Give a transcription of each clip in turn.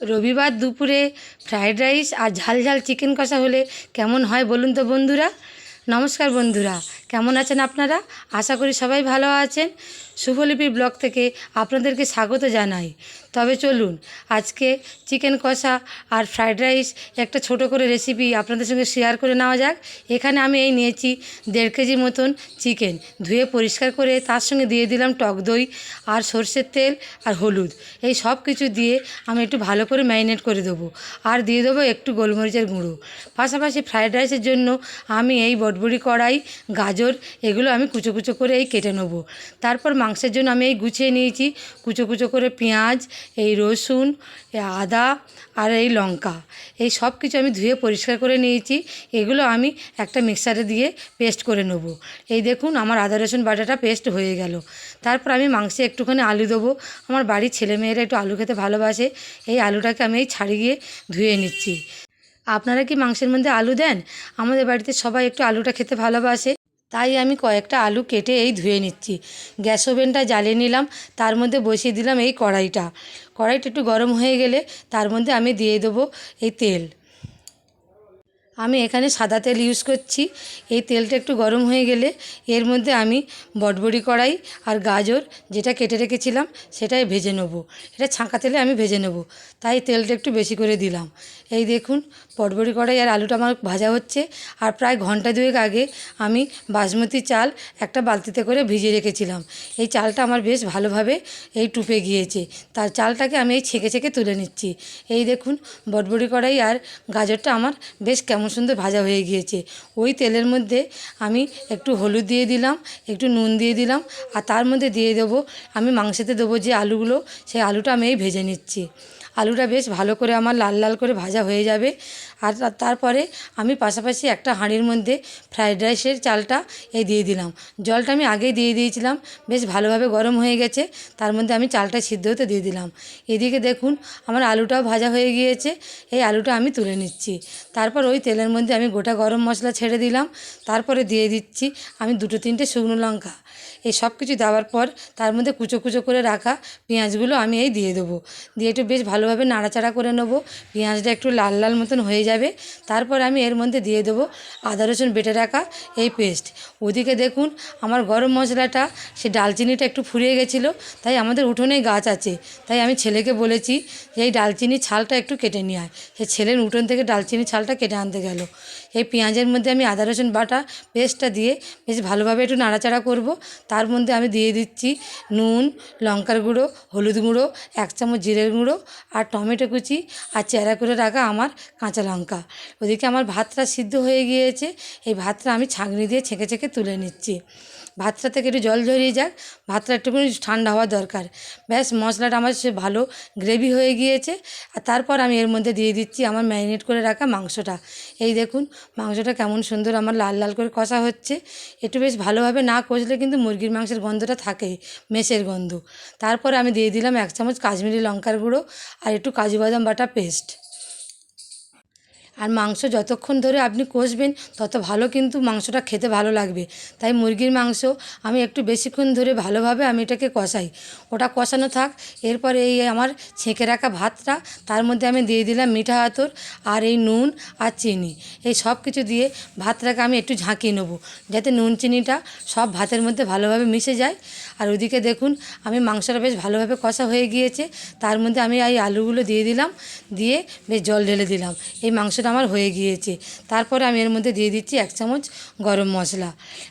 রবিবার দুপুরে fried rice আর ঝাল ঝাল চিকেন কষা হলে কেমন হয় বলুন তো বন্ধুরা? নমস্কার বন্ধুরা, কেমন আছেন আপনারা? আশা করি সবাই ভালো আছেন। শুভলিপি ব্লগ থেকে আপনাদেরকে স্বাগত জানাই। তবে চলুন, আজকে চিকেন কষা আর ফ্রায়েড রাইস একটা ছোট করে রেসিপি আপনাদের সঙ্গে শেয়ার করে নেওয়া যাক। এখানে আমি এই নিয়েছি দেড় কেজি মতন চিকেন। ধুয়ে পরিষ্কার করে তার সঙ্গে দিয়ে দিলাম টক দই আর সর্ষের তেল আর হলুদ। এই সব কিছু দিয়ে আমি একটু ভালো করে ম্যারিনেট করে দেবো। আর দিয়ে দেবো একটু গোলমরিচের গুঁড়ো। পাশাপাশি ফ্রায়েড রাইসের জন্য আমি এই বটবড়ি কড়াই, গাজর, এগুলো আমি কুচো কুচো করে এই কেটে নেব। তারপর মাংসের জন্য আমি এই গুছিয়ে নিয়েছি। কুচো কুচো করে পেঁয়াজ, এই রসুন আদা আর এই লঙ্কা। এই সব কিছু আমি ধুয়ে পরিষ্কার করে নিয়েছি। এগুলো আমি একটা মিক্সারে দিয়ে পেস্ট করে নেব। এই দেখুন আমার আদা, রসুন বাটাটা পেস্ট হয়ে গেল। তারপর আমি মাংসে একটুখানি আলু দেবো। আমার বাড়ির ছেলেমেয়েরা একটু আলু খেতে ভালোবাসে। এই আলুটাকে আমি এই ছাড়িয়ে ধুয়ে নিচ্ছি। আপনারা কি মাংসের মধ্যে আলু দেন? আমাদের বাড়িতে সবাই একটু আলুটা খেতে ভালোবাসে। তাই আমি কয়েকটা আলু কেটে এই ধুয়ে নিচ্ছি। গ্যাস ওভেনটা জ্বালিয়ে নিলাম, তার মধ্যে বসিয়ে দিলাম এই কড়াইটা। কড়াইটা একটু গরম হয়ে গেলে তার মধ্যে আমি দিয়ে দেবো এই তেল। আমি এখানে সাদা তেল ইউজ করছি। এই তেলটা একটু গরম হয়ে গেলে এর মধ্যে আমি বটবড়ি কড়াই আর গাজর যেটা কেটে রেখেছিলাম সেটাই ভেজে নেব। এটা ছাঁকা তেলে আমি ভেজে নেব। তাই তেলটা একটু বেশি করে দিলাম। এই দেখুন বটবড়ি কড়াই আর আলুটা আমার ভাজা হচ্ছে। আর প্রায় ঘণ্টা দুয়েক আগে আমি বাসমতি চাল একটা বালতিতে করে ভিজিয়ে রেখেছিলাম। এই চালটা আমার বেশ ভালোভাবে এই টুপে গিয়েছে। তার চালটাকে আমি এই ছেঁকে ছেঁকে তুলে নিচ্ছি। এই দেখুন বটবড়ি কড়াই আর গাজরটা আমার বেশ কেমন সুন্দর ভাজা হয়ে গিয়েছে। ওই তেলের মধ্যে আমি একটু হলুদ দিয়ে দিলাম, একটু নুন দিয়ে দিলাম, আর তার মধ্যে দিয়ে দেবো, আমি মাংসেতে দেবো যে আলুগুলো, সেই আলুটা আমি এই ভেজে নিচ্ছি। আলুটা বেশ ভালো করে আমার লাল লাল করে ভাজা হয়ে যাবে। আর তারপরে আমি পাশাপাশি একটা হাঁড়ির মধ্যে ফ্রায়েড রাইসের চালটা এই দিয়ে দিলাম। জলটা আমি আগেই দিয়ে দিয়েছিলাম, বেশ ভালোভাবে গরম হয়ে গেছে, তার মধ্যে আমি চালটা সিদ্ধ হতে দিয়ে দিলাম। এদিকে দেখুন, আমার আলুটাও ভাজা হয়ে গিয়েছে, এই আলুটা আমি তুলে নিচ্ছি। তারপর ওই তেলের মধ্যে আমি গোটা গরম মশলা ছেড়ে দিলাম, তারপরে দিয়ে দিচ্ছি আমি দুটো তিনটে শুকনো লঙ্কা। এই সব কিছু দেওয়ার পর তার মধ্যে কুচো কুচো করে রাখা পেঁয়াজগুলো আমি এই দিয়ে দেবো। দিয়ে একটু বেশ ভালোভাবে নাড়াচাড়া করে নেব। পেঁয়াজটা একটু লাল লাল মতন হয়ে যাবে। তারপর আমি এর মধ্যে দিয়ে দেবো আদা, রসুন বেটে রাখা এই পেস্ট। ওদিকে দেখুন, আমার গরম মশলাটা, সে ডালচিনিটা একটু ফুরিয়ে গেছিল, তাই আমাদের উঠোনেই গাছ আছে। তাই আমি ছেলেকে বলেছি যে, এই ডালচিনির ছালটা একটু কেটে নিয়ে আয়। সে ছেলের উঠোন থেকে ডালচিনির ছালটা কেটে আনতে গেল। এই পেঁয়াজের মধ্যে আমি আদা, রসুন বাটা পেস্টটা দিয়ে বেশ ভালোভাবে একটু নাড়াচাড়া করব। তার মধ্যে আমি দিয়ে দিচ্ছি নুন, লঙ্কার গুঁড়ো, হলুদ গুঁড়ো, এক চামচ জিরের গুঁড়ো আর টমেটো কুচি আর চেরা করে রাখা আমার কাঁচা লঙ্কা। ওদিকে আমার ভাতটা সিদ্ধ হয়ে গিয়েছে। এই ভাতটা আমি ছাঁকনি দিয়ে ছেঁকে ছেঁকে তুলে নিচ্ছি। ভাতটা থেকে একটু জল ঝরিয়ে যাক। ভাতটা একটুখানি ঠান্ডা হওয়া দরকার। ব্যাস, মশলাটা আমার সে ভালো গ্রেভি হয়ে গিয়েছে। আর তারপর আমি এর মধ্যে দিয়ে দিচ্ছি আমার ম্যারিনেট করে রাখা মাংসটা। এই দেখুন, মাংসটা কেমন সুন্দর আমার লাল লাল করে কষা হচ্ছে। একটু বেশ ভালোভাবে না কষলে কিন্তু মুরগির মাংসের গন্ধটা থাকে মেষের গন্ধ। তারপরে আমি দিয়ে দিলাম এক চামচ কাশ্মীরি লঙ্কার গুঁড়ো আর একটু কাজু বাদাম বাটা পেস্ট আর মাংস যতক্ষণ ধরে আপনি কষবেন, তত ভালো কিন্তু মাংসটা খেতে ভালো লাগবে। তাই মুরগির মাংস আমি একটু বেশিক্ষণ ধরে ভালোভাবে আমি এটাকে কষাই। ওটা কষানো থাক, এরপরে এই আমার ছেঁকে রাখা ভাতটা, তার মধ্যে আমি দিয়ে দিলাম মিঠা আতর আর এই নুন আর চিনি। এই সব কিছু দিয়ে ভাতটাকে আমি একটু ঝাঁকিয়ে নেব, যাতে নুন চিনিটা সব ভাতের মধ্যে ভালোভাবে মিশে যায়। আর ওদিকে দেখুন, আমি মাংসটা বেশ ভালোভাবে কষা হয়ে গিয়েছে, তার মধ্যে আমি এই আলুগুলো দিয়ে দিলাম, দিয়ে বেশ জল ঢেলে দিলাম। এই মাংসটা আমার হয়ে গিয়েছে। তারপরে আমি এর মধ্যে দিয়ে দিচ্ছি এক চামচ গরম মশলা।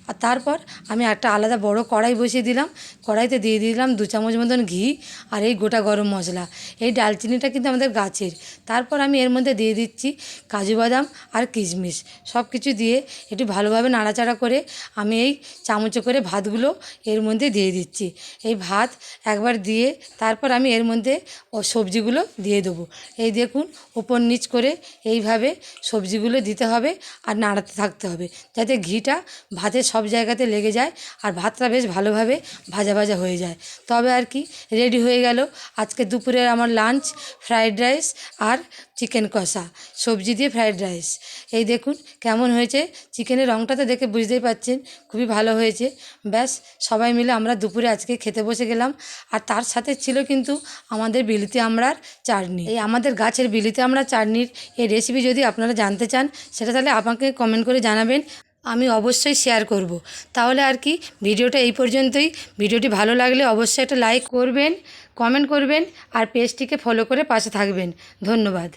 আর তারপর আমি একটা আলাদা বড় কড়াই বসিয়ে দিলাম। কড়াইতে দিয়ে দিলাম দু চামচ মতন ঘি আর এই গোটা গরম মশলা। এই ডালচিনিটা কিন্তু আমাদের গাছের। তারপর আমি এর মধ্যে দিয়ে দিচ্ছি কাজু বাদাম আর কিশমিশ। সব কিছু দিয়ে একটু ভালোভাবে নাড়াচাড়া করে আমি এই চামচে করে ভাতগুলো এর মধ্যে দিয়ে দিচ্ছি। এই ভাত একবার দিয়ে তারপর আমি এর মধ্যে সবজিগুলো দিয়ে দেবো। এই দেখুন ওপর নিচ করে এইভাবে ভালোভাবে সবজিগুলো দিতে হবে আর নাড়াতে থাকতে হবে। যাতে ঘিটা ভাতের সব জায়গাতে লেগে যায় আর ভাতটা বেশ ভালোভাবে ভাজা ভাজা হয়ে যায়। তবে আর কি, রেডি হয়ে গেল আজকে দুপুরের আমার লাঞ্চ ফ্রায়েড রাইস আর চিকেন কষা, সবজি দিয়ে ফ্রায়েড রাইস এই দেখুন কেমন হয়েছে চিকেনের রঙটা তো দেখে বুঝতেই পারছেন খুবই ভালো হয়েছে। ব্যাস, সবাই মিলে আমরা দুপুরে আজকে খেতে বসে গেলাম আর তার সাথে ছিল কিন্তু আমাদের বিলিতি আমড়ার চাটনি। এই আমাদের গাছের বিলিতি আমরা চাটনির এই রেসিপি যদি আপনারা জানতে চান, সেটা তাহলে আমাকে কমেন্ট করে জানাবেন। আমি অবশ্যই শেয়ার করব। তাহলে আর কি, ভিডিওটা এই পর্যন্তই। ভিডিওটি ভালো লাগলে অবশ্যই একটা লাইক করবেন কমেন্ট করবেন, আর পেজটিকে ফলো করে পাশে থাকবেন। ধন্যবাদ।